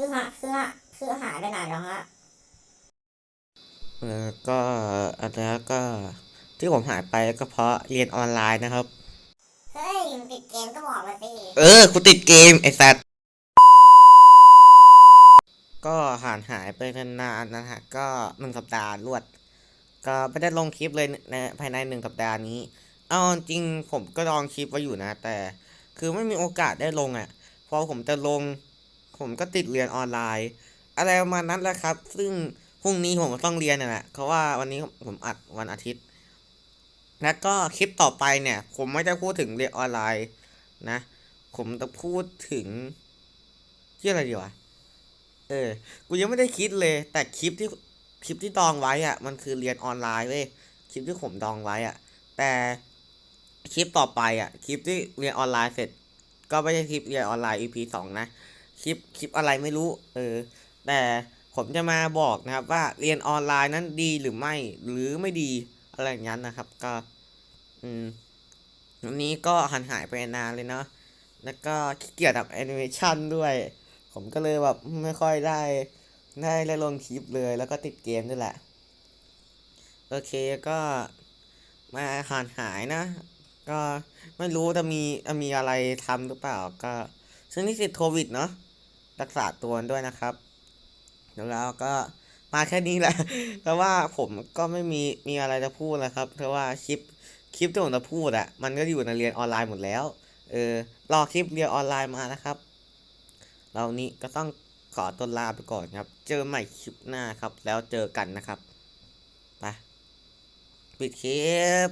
คือหาคือหาคือหายไปไหนแล้วฮะเออก็อันนี้ก็ที่ผมหายไปก็เพราะเรียนออนไลน์นะครับ เฮ้ยมึงติดเกมก็บอกมาสิเออกูติดเกมไอ้สัตว์ก็ห่างหายไปนานๆนะฮะก็หนึ่งสัปดาห์รวด ก็ไม่ได้ลงคลิปเลยในภายในหนึ่งสัปดาห์นี้เอาจริงผมก็ลองคลิปไว้อยู่นะ แต่ คือไม่มีโอกาสได้ลงอะพอผมจะลง ผมก็ติดเรียนออนไลน์ อะไรประมาณนั้นแหละครับ ซึ่งพรุ่งนี้ผมก็ต้องเรียนน่ะแหละเพราะว่าวันนี้ผมอัดวันอาทิตย์ แล้วก็คลิปต่อไปเนี่ย ผมไม่ได้พูดถึงเรียนออนไลน์นะ ผมจะพูดถึงที่อะไรดีวะ เออ กูยังไม่ได้คิดเลย แต่คลิปที่คลิปที่ดองไว้อะมันคือเรียนออนไลน์เว้ย คลิปที่ผมดองไว้อะแต่คลิปต่อไปอะคลิปที่เรียนออนไลน์เสร็จ ก็ไม่ใช่คลิปเรียนออนไลน์ EP สองนะ คลิปคลิปอะไรไม่รู้เออแต่ผมจะมาบอกนะครับว่าเรียนออนไลน์นั้นดีหรือไม่หรือไม่ดีอะไรอย่างนั้นนะครับ ก็อืมวันนี้ก็หันหายไปนานเลยเนาะแล้วก็ขี้เกียจทำแอนิเมชันด้วย ผมก็เลยแบบไม่ค่อยได้ได้ได้ลงคลิปเลยแล้วก็ติดเกมด้วยแหละ โอเคก็มาห่างหายนะ ก็ไม่รู้จะมีจะมีอะไรทำหรือเปล่าก็ซึ่งนี่ติดโควิดเนาะ รักษาตัวด้วยนะครับ แล้วก็มาแค่นี้แหละเพราะว่าผมก็ไม่มีมีอะไรจะพูดแล้วครับ เพราะว่าคลิปคลิปที่ผมจะพูดอะมันก็อยู่ในเรียนออนไลน์หมดแล้ว เออรอคลิปเรียนออนไลน์มานะครับ เรานี้ก็ต้องขอตัวลาไปก่อนครับ เจอใหม่คลิปหน้าครับ แล้วเจอกันนะครับ ไป ปิดคลิป